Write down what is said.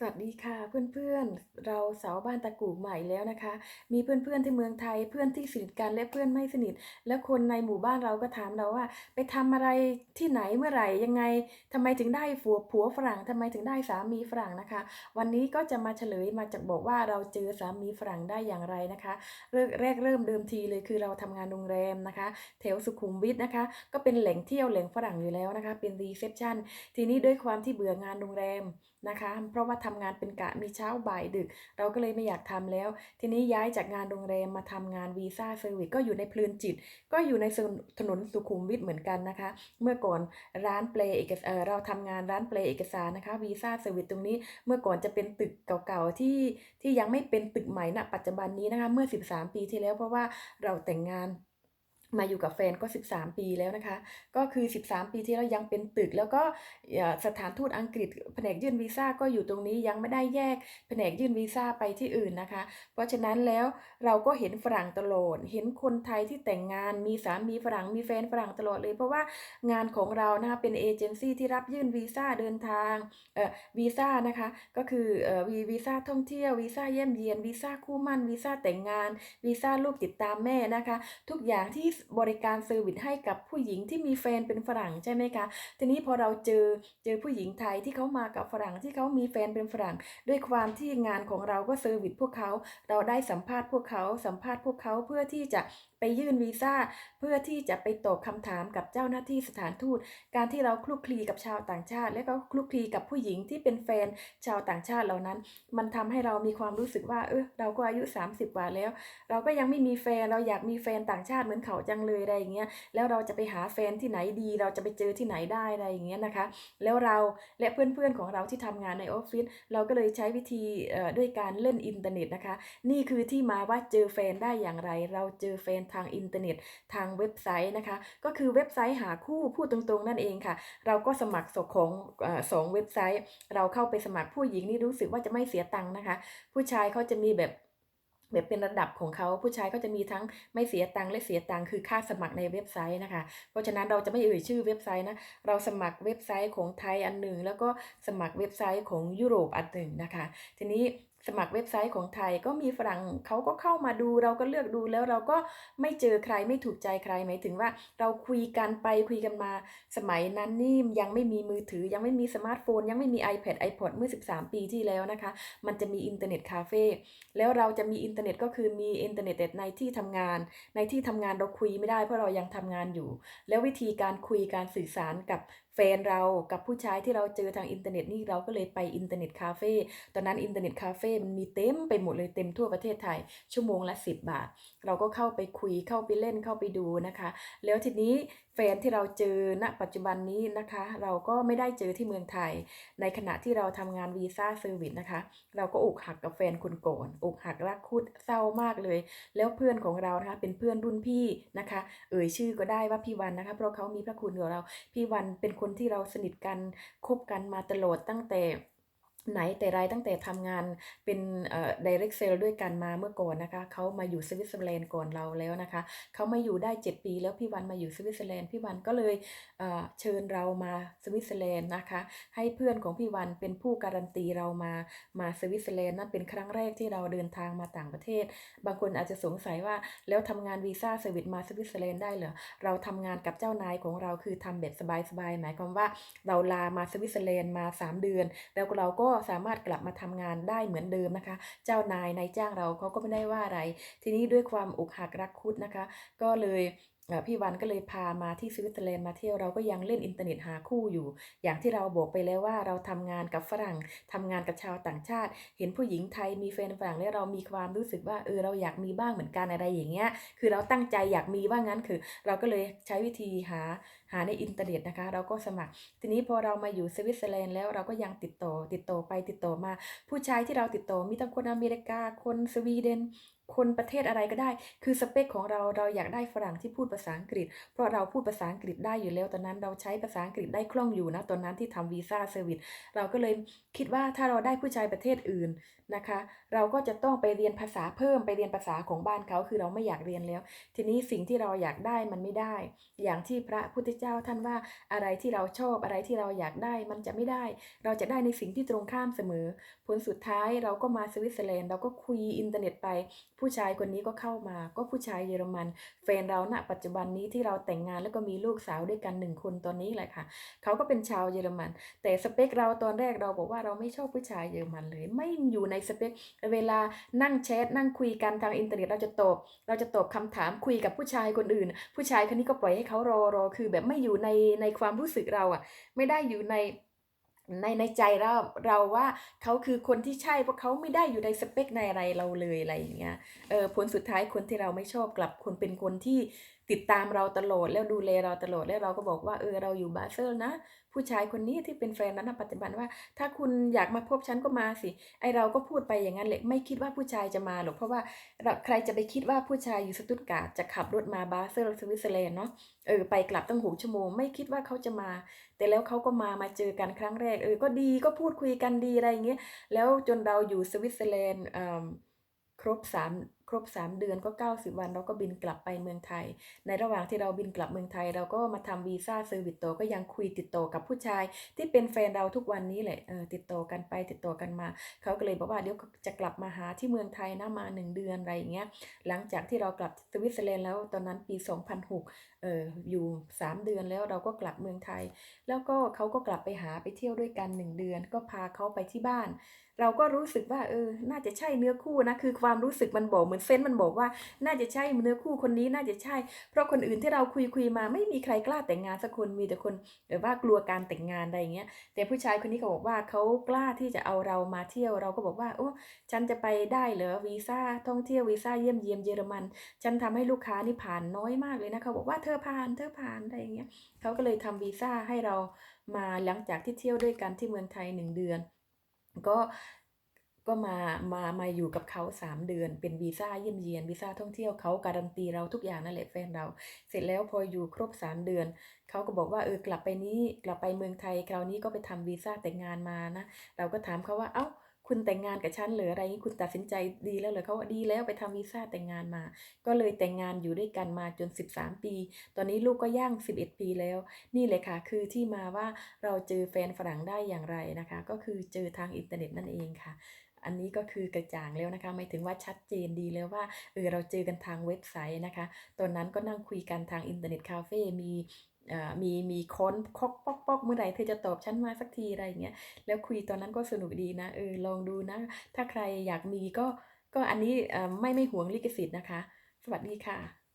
สวัสดีค่ะเพื่อนๆ เราสาวบ้านตะกูใหม่แล้วนะคะ มีเพื่อนๆที่เมืองไทยเพื่อนที่สนิทกันและเพื่อนไม่สนิท แล้วคนในหมู่บ้านเราก็ถามเราว่า ไปทำอะไรที่ไหนเมื่อไหร่ยังไงทำไมถึงได้ผัวผัวฝรั่งทำไมถึงได้สามีฝรั่งนะคะ วันนี้ก็จะมาเฉลยมาจากบอกว่าเราเจอสามีฝรั่งได้อย่างไรนะคะเริ่มแรกเริ่มเดิมทีเลยคือเราทำงานโรงแรมนะคะ แถวสุขุมวิทนะคะ ก็เป็นแหล่งเที่ยวแหล่งฝรั่งอยู่แล้วนะคะ เป็นรีเซพชันทีนี้ด้วยความที่เบื่องานโรงแรมนะคะ เพราะว่าทำงานเป็นกะมีเช้าบ่ายดึก เราก็เลยไม่อยากทำแล้ว ทีนี้ย้ายจากงานโรงแรมมาทำงานวีซ่าเซอร์วิสก็อยู่ในเพลินจิต ก็อยู่ในถนนสุขุมวิทเหมือนกันนะคะ เมื่อก่อนร้านเปลเอกเออเราทำงานร้านเปลเอกสารนะคะวีซ่าเซอร์วิสตรงนี้เมื่อก่อนจะเป็นตึกเก่าๆที่ที่ยังไม่เป็นตึกใหม่ณปัจจุบันนี้นะคะเมื่อ 13 ปีที่แล้วเพราะว่าเราแต่งงาน มาอยู่กับแฟนก็ 13 ปีแล้วนะคะ ก็คือ 13 ปีที่แล้วยังเป็นตึก แล้วก็สถานทูตอังกฤษแผนกยื่นวีซ่าก็อยู่ตรงนี้ยังไม่ได้แยกแผนกยื่นวีซ่าไปที่อื่นนะคะ เพราะฉะนั้นแล้วเราก็เห็นฝรั่งตลอด เห็นคนไทยที่แต่งงานมีสามีฝรั่งมีแฟนฝรั่งตลอดเลย เพราะว่างานของเรานะคะเป็นเอเจนซี่ที่รับยื่นวีซ่าเดินทางเอ่อวีซ่านะคะก็คือเอ่อวีวีซ่าท่องเที่ยววีซ่าเยี่ยมเยียนวีซ่าคู่มั่นวีซ่าแต่งงานวีซ่าลูกติดตามแม่นะคะ ทุกอย่างที่บริการเซอร์วิสให้กับผู้หญิงที่มีแฟนเป็นฝรั่งใช่ไหมคะ ทีนี้พอเราเจอเจอผู้หญิงไทยที่เขามากับฝรั่งที่เขามีแฟนเป็นฝรั่ง ด้วยความที่งานของเราก็เซอร์วิสพวกเขา เราได้สัมภาษณ์พวกเขาสัมภาษณ์พวกเขาเพื่อที่จะไปยื่นวีซ่าเพื่อที่จะไปตอบคำถามกับเจ้าหน้าที่สถานทูต การที่เราคลุกคลีกับชาวต่างชาติ และก็คลุกคลีกับผู้หญิงที่เป็นแฟนชาวต่างชาติเหล่านั้น มันทำให้เรามีความรู้สึกว่า เออเราก็อายุ 30กว่าแล้ว เราก็ยังไม่มีแฟนเราอยากมีแฟนต่างชาติเหมือนเขาจังเลยอะไรอย่างเงี้ยแล้วเราจะไปหาแฟนที่ไหนดี เราจะไปเจอที่ไหนได้อะไรอย่างเงี้ยนะคะ แล้วเราและเพื่อนๆของเราที่ทำงานในออฟฟิศเราก็เลยใช้วิธีเอ่อด้วยการเล่นอินเทอร์เน็ตนะคะ นี่คือที่มาว่าเจอแฟนได้อย่างไร เราเจอแฟนทางอินเทอร์เน็ต ทางเว็บไซต์นะคะ ก็คือเว็บไซต์หาคู่พูดตรงๆนั่นเองค่ะ เราก็สมัครสของอสองเว็บไซต์ เราเข้าไปสมัครผู้หญิงนี่รู้สึกว่าจะไม่เสียตังค์นะคะ ผู้ชายเขาจะมีแบบแบบเป็นระดับของเขาผู้ชายก็จะมีทั้งไม่เสียตังค์และเสียตังค์คือค่าสมัครในเว็บไซต์นะคะ เพราะฉะนั้นเราจะไม่เอ่ยชื่อเว็บไซต์นะเราสมัครเว็บไซต์ของไทยอันหนึ่งแล้วก็สมัครเว็บไซต์ของยุโรปอันหนึ่งนะคะ ทีนี้ สมัครเว็บไซต์ของไทยก็มีฝรั่งเขาก็เข้ามาดูเราก็เลือกดูแล้วเราก็ไม่เจอใครไม่ถูกใจใครหมายถึงว่าเราคุยกันไปคุยกันมา สมัยนั้นนี่ยังไม่มีมือถือ ยังไม่มีสมาร์ทโฟน ยังไม่มี iPad iPod เมื่อ 13 ปีที่แล้วนะคะ มันจะมีอินเทอร์เน็ตคาเฟ่แล้วเราจะมีอินเทอร์เน็ตก็คือมีอินเทอร์เน็ตในที่ทำงาน ในที่ทำงานเราคุยไม่ได้เพราะเรายังทำงานอยู่ แล้ววิธีการคุยการสื่อสารกับแฟนเรากับผู้ชายที่เราเจอทางอินเทอร์เน็ตนี่เราก็เลยไปอินเทอร์เน็ตคาเฟ่ตอนนั้นอินเทอร์เน็ตคาเฟ่มันมีเต็มไปหมดเลยเต็มทั่วประเทศไทย ชั่วโมงละ 10 บาท เราก็เข้าไปคุยเข้าไปเล่นเข้าไปดูนะคะ แล้วทีนี้แฟนที่เราเจอณปัจจุบันนี้นะคะ เราก็ไม่ได้เจอที่เมืองไทย ในขณะที่เราทำงานวีซ่าเซอร์วิสนะคะ เราก็อกหักกับแฟนคนก่อนอกหักรักคุดเศร้ามากเลย แล้วเพื่อนของเรานะคะเป็นเพื่อนรุ่นพี่นะคะ เอ่ยชื่อก็ได้ว่าพี่วันนะคะ เพราะเขามีพระคุณกับเรา พี่วันเป็นคนที่เราสนิทกันคบกันมาตลอดตั้งแต่ ไหนแต่ไรตั้งแต่ทำงานเป็นเอ่อ direct sale ด้วยกันมาเมื่อก่อนนะคะเขามาอยู่สวิตเซอร์แลนด์ก่อนเราแล้วนะคะเขามาอยู่ได้ 7 ปี แล้วพี่วันมาอยู่สวิตเซอร์แลนด์พี่วันก็เลยเอ่อเชิญเรามาสวิตเซอร์แลนด์นะคะ ให้เพื่อนของพี่วันเป็นผู้การันตีเรามามาสวิตเซอร์แลนด์นั่นเป็นครั้งแรกที่เราเดินทางมาต่างประเทศ บางคนอาจจะสงสัยว่าแล้วทำงานวีซ่าเซอร์วิสมาสวิตเซอร์แลนด์ได้เหรอเราทำงานกับเจ้านายของเราคือทำแบบสบายๆหมายความว่าเราลามาสวิตเซอร์แลนด์มา 3 เดือน แล้วเราก็สามารถกลับมาทำงานได้เหมือนเดิมนะคะ เจ้านายนายจ้างเราเขาก็ไม่ได้ว่าอะไร ทีนี้ด้วยความอกหักรักคุดนะคะ ก็เลยพี่วันก็เลยพามาที่สวิตเซอร์แลนด์มาเที่ยวเราก็ยังเล่นอินเทอร์เน็ตหาคู่อยู่ อย่างที่เราบอกไปแล้วว่าเราทำงานกับฝรั่งทำงานกับชาวต่างชาติ เห็นผู้หญิงไทยมีแฟนฝรั่งแล้วเรามีความรู้สึกว่าเออเราอยากมีบ้างเหมือนกันอะไรอย่างเงี้ยคือเราตั้งใจอยากมีว่างั้นคือ เราก็เลยใช้วิธีหาหาในอินเทอร์เน็ตนะคะ เราก็สมัคร ทีนี้พอเรามาอยู่สวิตเซอร์แลนด์แล้วเราก็ยังติดต่อติดต่อไปติดต่อมา ผู้ชายที่เราติดต่อมีทั้งคนอเมริกาคนสวีเดนคนประเทศอะไรก็ได้ คือสเปคของเราเราอยากได้ฝรั่งที่พูดภาษาอังกฤษ เพราะเราพูดภาษาอังกฤษได้อยู่แล้วตอนนั้นเราใช้ภาษาอังกฤษได้คล่องอยู่นะตอนนั้นที่ทำวีซ่าเซอร์วิสเราก็เลยคิดว่าถ้าเราได้ผู้ชายประเทศอื่นนะคะ เราก็จะต้องไปเรียนภาษาเพิ่มไปเรียนภาษาของบ้านเขาคือเราไม่อยากเรียนแล้ว ทีนี้สิ่งที่เราอยากได้มันไม่ได้ อย่างที่พระพุทธเจ้าท่านว่าอะไรที่เราชอบอะไรที่เราอยากได้มันจะไม่ได้ เราจะได้ในสิ่งที่ตรงข้ามเสมอ ผลสุดท้ายเราก็มาสวิตเซอร์แลนด์เราก็คุยอินเทอร์เน็ตไป ผู้ชายคนนี้ก็เข้ามาก็ผู้ชายเยอรมันแฟนเราณปัจจุบันนี้ที่เราแต่งงานแล้วก็มีลูกสาวด้วยกันหนึ่งคนตอนนี้แหละค่ะเขาก็เป็นชาวเยอรมัน แต่สเปคเราตอนแรกเราบอกว่าเราไม่ชอบผู้ชายเยอรมันเลย ไม่อยู่ในสเปคเวลานั่งแชทนั่งคุยกันทางอินเทอร์เน็ตเราจะตอบ เราจะตอบคำถามคุยกับผู้ชายคนอื่น ผู้ชายคนนี้ก็ปล่อยให้เขารอรอคือแบบไม่อยู่ในในความรู้สึกเราอะไม่ได้อยู่ในในในใจเราเราว่าเขาคือคนที่ใช่เพราะเขาไม่ได้อยู่ในสเปคในอะไรเราเลยอะไรอย่างเงี้ยเออผลสุดท้ายคนที่เราไม่ชอบกลับคนเป็นคนที่ ติดตามเราตลอดแล้วดูแลเราตลอดแล้วเราก็บอกว่าเออเราอยู่บาเซลนะ ผู้ชายคนนี้ที่เป็นแฟนนั้นนะปัจจุบันว่า ถ้าคุณอยากมาพบฉันก็มาสิไอเราก็พูดไปอย่างนั้นแหละไม่คิดว่าผู้ชายจะมาหรอกเพราะว่าเราใครจะไปคิดว่าผู้ชายอยู่สตุตการ์ดจะขับรถมาบาเซลสวิตเซอร์แลนด์เนาะเออไปกลับตั้งหกชั่วโมงไม่คิดว่าเขาจะมา แต่แล้วเขาก็มามาเจอกันครั้งแรกเออก็ดีก็พูดคุยกันดีอะไรอย่างเงี้ยแล้วจนเราอยู่สวิตเซอร์แลนด์เอ่อครบสาม ครบสามเดือนก็ 90 วันเราก็บินกลับไปเมืองไทย ในระหว่างที่เราบินกลับเมืองไทย เราก็มาทำวีซ่าเซอร์วิสโตก็ยังคุยติดต่อกับผู้ชาย ที่เป็นแฟนเราทุกวันนี้แหละเออติดต่อกันไปติดต่อกันมา เขาก็เลยบอกว่าเดี๋ยวจะกลับมาหาที่เมืองไทยนะมาหนึ่งเดือนอะไรอย่างเงี้ยหลังจากที่เรากลับสวิตเซอร์แลนด์แล้วตอนนั้นปี 2006เอออยู่ 3 เดือนแล้วเราก็กลับเมืองไทย แล้วก็เขาก็กลับไปหาไปเที่ยวด้วยกันหนึ่งเดือน ก็พาเขาไปที่บ้าน เราก็รู้สึกว่าเออ น่าจะใช่เนื้อคู่นะ คือความรู้สึกมันบอกเหมือนเซนส์มันบอกว่า น่าจะใช่เนื้อคู่คนนี้น่าจะใช่ เพราะคนอื่นที่เราคุยคุยมาไม่มีใครกล้าแต่งงานสักคน มีแต่คนแบบว่ากลัวการแต่งงานอะไรอย่างเงี้ย แต่ผู้ชายคนนี้เขาบอกว่าเขากล้าที่จะเอาเรามาเที่ยว เราก็บอกว่า โอ้ฉันจะไปได้เหรอวีซ่าท่องเที่ยววีซ่าเยี่ยมเยียมเยอรมัน ฉันทำให้ลูกค้านี่ผ่านน้อยมากเลยนะเขาบอกว่าเธอผ่านเธอผ่านอะไรอย่างเงี้ยเขาก็เลยทำวีซ่าให้เรามาหลังจากที่เที่ยวด้วยกันที่เมืองไทยหนึ่งเดือน ก็ก็มามามาอยู่กับเขาสามเดือน เป็นวีซ่าเยี่ยมเยียนวีซ่าท่องเที่ยวเขาการันตีเราทุกอย่างนั่นแหละแฟนเรา เสร็จแล้วพออยู่ครบสามเดือนเขาก็บอกว่าเออกลับไปนี้กลับไปเมืองไทย คราวนี้ก็ไปทำวีซ่าแต่งงานมานะ เราก็ถามเขาว่าเอ้า คุณแต่งงานกับฉันหรืออะไรนี้คุณตัดสินใจดีแล้วเหรอเขาว่าดีแล้วไปทำวีซ่าแต่งงานมา ก็เลยแต่งงานอยู่ด้วยกันมาจน 13 ปี ตอนนี้ลูกก็ย่าง 11 ปีแล้ว นี่เลยค่ะ คือที่มาว่าเราเจอแฟนฝรั่งได้อย่างไรนะคะ ก็คือเจอทางอินเทอร์เน็ตนั่นเองค่ะอันนี้ก็คือกระจ่างแล้วนะคะหมายถึงว่าชัดเจนดีแล้วว่าเออเราเจอกันทางเว็บไซต์นะคะ ตอนนั้นก็นั่งคุยกันทางอินเทอร์เน็ตคาเฟ่ มี มีมีค้นคอกปอกปอกเมื่อไหร่เธอจะตอบฉันมาสักทีอะไรอย่างเงี้ยแล้วคุยตอนนั้นก็สนุกดีนะเออลองดูนะ ถ้าใครอยากมีก็ก็อันนี้เออไม่ไม่หวงลิขสิทธิ์นะคะ สวัสดีค่ะ